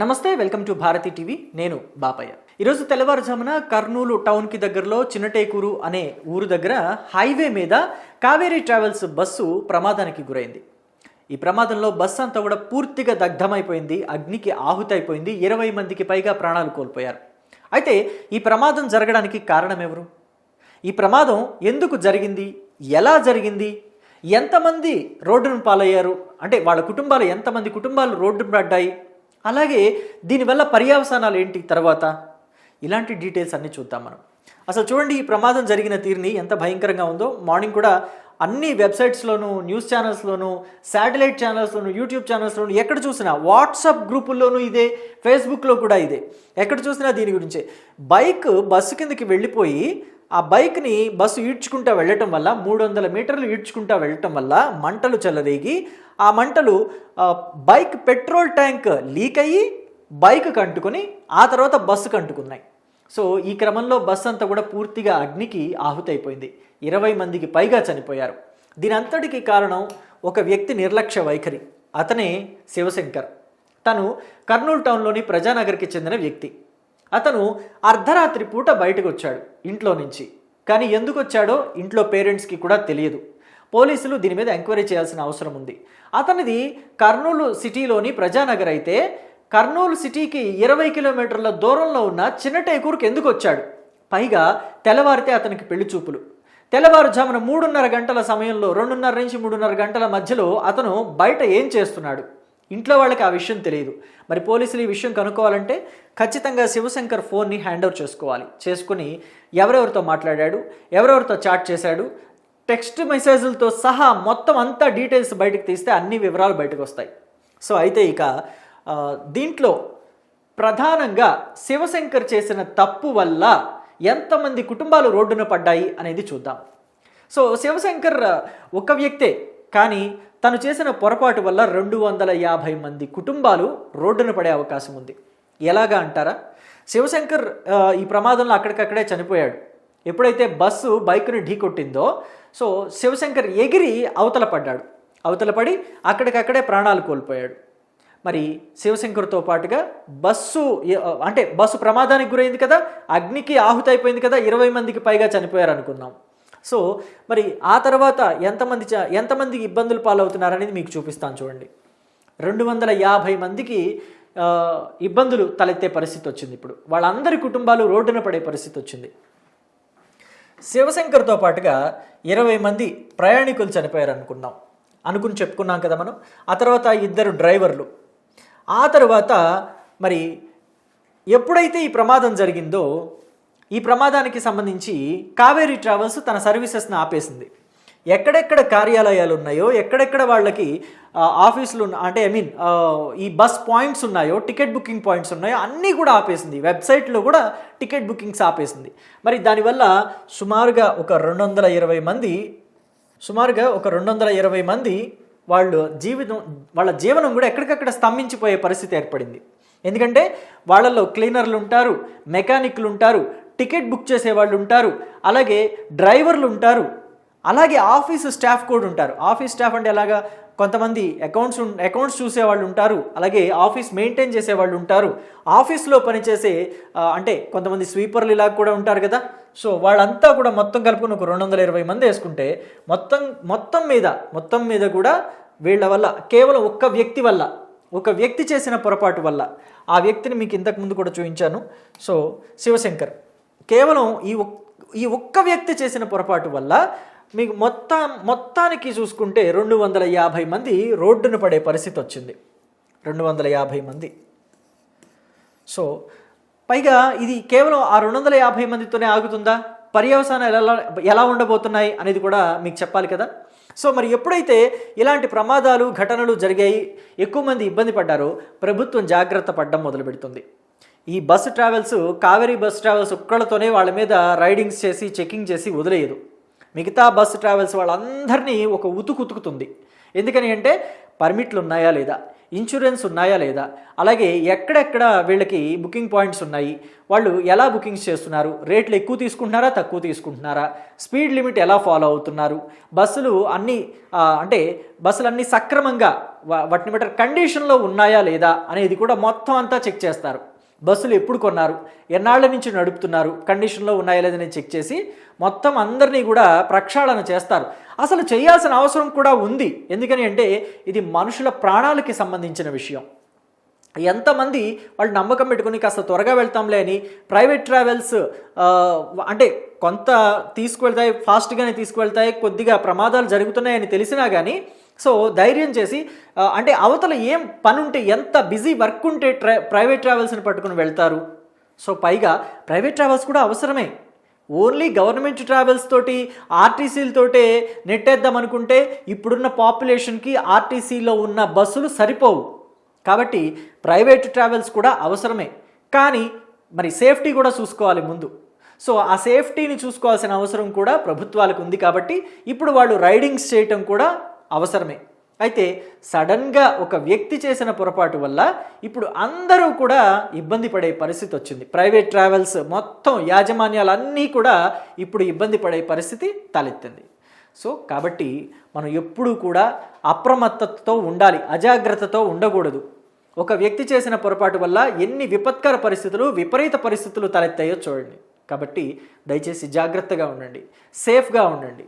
నమస్తే welcome to Bharati TV. నేను బాపయ్య. ఈరోజు తెల్లవారుజామున కర్నూలు టౌన్కి దగ్గరలో చిన్నటేకూరు అనే ఊరు దగ్గర హైవే మీద కావేరీ ట్రావెల్స్ బస్సు ప్రమాదానికి గురైంది. ఈ ప్రమాదంలో బస్సు అంతా కూడా పూర్తిగా దగ్ధమైపోయింది అగ్నికి ఆహుతైపోయింది ఇరవై మందికి పైగా ప్రాణాలు కోల్పోయారు. అయితే ఈ ప్రమాదం జరగడానికి కారణం ఎవరు? ఈ ప్రమాదం ఎందుకు జరిగింది? ఎలా జరిగింది? ఎంతమంది రోడ్డును పాలయ్యారు? అంటే వాళ్ళ కుటుంబాలు ఎంతమంది కుటుంబాలు రోడ్డు పడ్డాయి? అలాగే దీనివల్ల పర్యవసానాలు ఏంటి తర్వాత? ఇలాంటి డీటెయిల్స్ అన్నీ చూద్దాం మనం. అసలు చూడండి ఈ ప్రమాదం జరిగిన తీరుని ఎంత భయంకరంగా ఉందో. మార్నింగ్ కూడా అన్ని వెబ్సైట్స్లోను న్యూస్ ఛానల్స్లోను శాటిలైట్ ఛానల్స్లోను యూట్యూబ్ ఛానల్స్లోను ఎక్కడ చూసినా వాట్సాప్ గ్రూపుల్లోనూ ఇదే ఫేస్బుక్లో కూడా ఇదే. ఎక్కడ చూసినా దీని గురించే. బైక్ బస్సు కిందకి వెళ్ళిపోయి ఆ బైక్ని బస్సు ఈడ్చుకుంటా వెళ్ళటం వల్ల మూడు వందల మీటర్లు ఈడ్చుకుంటా వెళ్ళటం వల్ల మంటలు చెలరేగి ఆ మంటలు బైక్ పెట్రోల్ ట్యాంక్ లీక్ అయ్యి బైక్ కంటుకొని ఆ తర్వాత బస్సు కంటుకున్నాయి. సో ఈ క్రమంలో బస్ అంతా కూడా పూర్తిగా అగ్నికి ఆహుతైపోయింది. ఇరవై మందికి పైగా చనిపోయారు. దీనంతటికి కారణం ఒక వ్యక్తి నిర్లక్ష్య వైఖరి. అతనే శివశంకర్. తను కర్నూలు టౌన్లోని ప్రజానగర్కి చెందిన వ్యక్తి. అతను అర్ధరాత్రి పూట బయటకు వచ్చాడు ఇంట్లో నుంచి. కానీ ఎందుకు వచ్చాడో ఇంట్లో పేరెంట్స్కి కూడా తెలియదు. పోలీసులు దీని మీద ఎంక్వైరీ చేయాల్సిన అవసరం ఉంది. అతనిది కర్నూలు సిటీలోని ప్రజానగర్ అయితే కర్నూలు సిటీకి ఇరవై కిలోమీటర్ల దూరంలో ఉన్న చిన్నటేకూరుకి ఎందుకు వచ్చాడు పైగా తెల్లవారితే అతనికి పెళ్ళి చూపులు. తెల్లవారుజామున మూడున్నర గంటల సమయంలో రెండున్నర నుంచి మూడున్నర గంటల మధ్యలో అతను బయట ఏం చేస్తున్నాడు? ఇంట్లో వాళ్ళకి ఆ విషయం తెలియదు. మరి పోలీసులు ఈ విషయం కనుక్కోవాలంటే ఖచ్చితంగా శివశంకర్ ఫోన్ని హ్యాండ్ ఓవర్ చేసుకోవాలి. చేసుకుని ఎవరెవరితో మాట్లాడాడు? ఎవరెవరితో చాట్ చేశాడు? టెక్స్ట్ మెసేజ్లతో సహా మొత్తం అంతా డీటెయిల్స్ బయటకు తీస్తే అన్ని వివరాలు బయటకు వస్తాయి. సో అయితే ఇక దీంట్లో ప్రధానంగా శివశంకర్ చేసిన తప్పు వల్ల ఎంతమంది కుటుంబాలు రోడ్డున పడ్డాయి అనేది చూద్దాం. సో శివశంకర్ ఒక వ్యక్తే కానీ తను చేసిన పొరపాటు వల్ల రెండు వందల యాభై మంది కుటుంబాలు రోడ్డున పడే అవకాశం ఉంది. ఎలాగా అంటారా? శివశంకర్ ఈ ప్రమాదంలో అక్కడికక్కడే చనిపోయాడు. ఎప్పుడైతే బస్సు బైక్ను ఢీకొట్టిందో సో శివశంకర్ ఎగిరి అవతల పడ్డాడు. అవతల పడి అక్కడికక్కడే ప్రాణాలు కోల్పోయాడు. మరి శివశంకర్తో పాటుగా బస్సు అంటే బస్సు ప్రమాదానికి గురైంది కదా అగ్నికి ఆహుతైపోయింది కదా ఇరవై మందికి పైగా చనిపోయారు అనుకుందాం సో మరి ఆ తర్వాత ఎంతమంది ఎంతమందికి ఇబ్బందులు పాలవుతున్నారనేది మీకు చూపిస్తాను చూడండి. రెండు వందల యాభై మందికి ఇబ్బందులు తలెత్తే పరిస్థితి వచ్చింది ఇప్పుడు. వాళ్ళందరి కుటుంబాలు రోడ్డున పడే పరిస్థితి వచ్చింది. శివశంకర్తో పాటుగా ఇరవై మంది ప్రయాణికులు చనిపోయారు అనుకున్నాం అనుకుని చెప్పుకున్నాం కదా మనం. ఆ తర్వాత ఇద్దరు డ్రైవర్లు. ఆ తర్వాత మరి ఎప్పుడైతే ఈ ప్రమాదం జరిగిందో ఈ ప్రమాదానికి సంబంధించి కావేరీ ట్రావెల్స్ తన సర్వీసెస్ని ఆపేసింది. ఎక్కడెక్కడ కార్యాలయాలు ఉన్నాయో ఎక్కడెక్కడ వాళ్ళకి ఆఫీసులు అంటే ఐ మీన్ ఈ బస్ పాయింట్స్ ఉన్నాయో టికెట్ బుకింగ్ పాయింట్స్ ఉన్నాయో అన్నీ కూడా ఆపేసింది. వెబ్సైట్లో కూడా టికెట్ బుకింగ్స్ ఆపేసింది. మరి దానివల్ల సుమారుగా ఒక రెండు వందల ఇరవై మంది సుమారుగా ఒక రెండు వందల ఇరవై మంది వాళ్ళు జీవితం వాళ్ళ జీవనం కూడా ఎక్కడికక్కడ స్తంభించిపోయే పరిస్థితి ఏర్పడింది. ఎందుకంటే వాళ్ళల్లో క్లీనర్లు ఉంటారు మెకానిక్లు ఉంటారు టికెట్ బుక్ చేసే వాళ్ళు ఉంటారు అలాగే డ్రైవర్లు ఉంటారు అలాగే ఆఫీస్ స్టాఫ్ కూడా ఉంటారు. ఆఫీస్ స్టాఫ్ అంటే ఎలాగా? కొంతమంది అకౌంట్స్ ఉన్- అకౌంట్స్ చూసేవాళ్ళు ఉంటారు అలాగే ఆఫీస్ మెయింటైన్ చేసేవాళ్ళు ఉంటారు. ఆఫీస్లో పనిచేసే అంటే కొంతమంది స్వీపర్లు ఇలా కూడా ఉంటారు కదా. సో వాళ్ళంతా కూడా మొత్తం కలుపుకుని ఒక రెండు వందల ఇరవై మంది వేసుకుంటే మొత్తం మొత్తం మీద మొత్తం మీద కూడా వీళ్ళ వల్ల కేవలం ఒక్క వ్యక్తి వల్ల ఒక వ్యక్తి చేసిన పొరపాటు వల్ల ఆ వ్యక్తిని మీకు ఇంతకు ముందు కూడా చూపించాను. సో శివశంకర్ కేవలం ఈ ఒక్- ఈ ఒక్క వ్యక్తి చేసిన పొరపాటు వల్ల మీకు మొత్తం మొత్తానికి చూసుకుంటే రెండు వందల యాభై మంది రోడ్డున పడే పరిస్థితి వచ్చింది. రెండు వందల యాభై మంది. సో పైగా ఇది కేవలం ఆ రెండు వందల యాభై మందితోనే ఆగుతుందా? పర్యవసానాలు ఎలా ఎలా ఉండబోతున్నాయి అనేది కూడా మీకు చెప్పాలి కదా? సో మరి ఎప్పుడైతే ఇలాంటి ప్రమాదాలు ఘటనలు జరిగాయి ఎక్కువ మంది ఇబ్బంది పడ్డారో ప్రభుత్వం జాగ్రత్త పడడం మొదలు పెడుతుంది. ఈ bus travels Kaveri bus travels ఒక్కళ్ళతోనే వాళ్ళ మీద రైడింగ్స్ చేసి చెకింగ్ చేసి వదిలేయదు. మిగతా బస్సు ట్రావెల్స్ వాళ్ళందరినీ ఒక ఉతుకు ఉతుకుతుంది. ఎందుకని అంటే పర్మిట్లు ఉన్నాయా లేదా? ఇన్సూరెన్స్ ఉన్నాయా లేదా? అలాగే ఎక్కడెక్కడ వీళ్ళకి బుకింగ్ పాయింట్స్ ఉన్నాయి? వాళ్ళు ఎలా బుకింగ్స్ చేస్తున్నారు? రేట్లు ఎక్కువ తీసుకుంటున్నారా తక్కువ తీసుకుంటున్నారా? స్పీడ్ లిమిట్ ఎలా ఫాలో అవుతున్నారు? బస్సులు అన్ని అంటే బస్సులు అన్నీ సక్రమంగా వా- వాటిని బట్టి కండిషన్లో ఉన్నాయా లేదా అనేది కూడా మొత్తం అంతా చెక్ చేస్తారు. బస్సులు ఎప్పుడు కొన్నారు? ఎన్నాళ్ళ నుంచి నడుపుతున్నారు? కండిషన్లో ఉన్నాయా లేదని చెక్ చేసి మొత్తం అందరినీ కూడా ప్రక్షాళన చేస్తారు. అసలు చేయాల్సిన అవసరం కూడా ఉంది. ఎందుకని అంటే ఇది మనుషుల ప్రాణాలకి సంబంధించిన విషయం. ఎంతమంది వాళ్ళు నమ్మకం పెట్టుకుని కాస్త త్వరగా వెళ్తాంలే అని ప్రైవేట్ ట్రావెల్స్ అంటే కొంత తీసుకువెళ్తాయి ఫాస్ట్గానే తీసుకువెళ్తాయి కొద్దిగా ప్రమాదాలు జరుగుతున్నాయని తెలిసినా కానీ సో ధైర్యం చేసి అంటే అవతల ఏం పని ఉంటే ఎంత బిజీ వర్క్ ఉంటే ట్రై ప్రైవేట్ ట్రావెల్స్ని పట్టుకుని వెళ్తారు. సో పైగా ప్రైవేట్ ట్రావెల్స్ కూడా అవసరమే. ఓన్లీ గవర్నమెంట్ ట్రావెల్స్ తోటి ఆర్టీసీలతోటే నెట్టేద్దాం అనుకుంటే ఇప్పుడున్న పాపులేషన్కి ఆర్టీసీలో ఉన్న బస్సులు సరిపోవు. కాబట్టి ప్రైవేట్ ట్రావెల్స్ కూడా అవసరమే. కానీ మరి సేఫ్టీ కూడా చూసుకోవాలి ముందు. సో ఆ సేఫ్టీని చూసుకోవాల్సిన అవసరం కూడా ప్రభుత్వాలకు ఉంది కాబట్టి ఇప్పుడు వాళ్ళు రైడింగ్స్ చేయటం కూడా అవసరమే. అయితే సడన్గా ఒక వ్యక్తి చేసిన పొరపాటు వల్ల ఇప్పుడు అందరూ కూడా ఇబ్బంది పడే పరిస్థితి వచ్చింది. ప్రైవేట్ ట్రావెల్స్ మొత్తం యాజమాన్యాలు అన్నీ కూడా ఇప్పుడు ఇబ్బంది పడే పరిస్థితి తలెత్తింది. సో కాబట్టి మనం ఎప్పుడూ కూడా అప్రమత్తతో ఉండాలి అజాగ్రత్తతో ఉండకూడదు. ఒక వ్యక్తి చేసిన పొరపాటు వల్ల ఎన్ని విపత్కర పరిస్థితులు విపరీత పరిస్థితులు తలెత్తాయో చూడండి. కాబట్టి దయచేసి జాగ్రత్తగా ఉండండి. సేఫ్గా ఉండండి.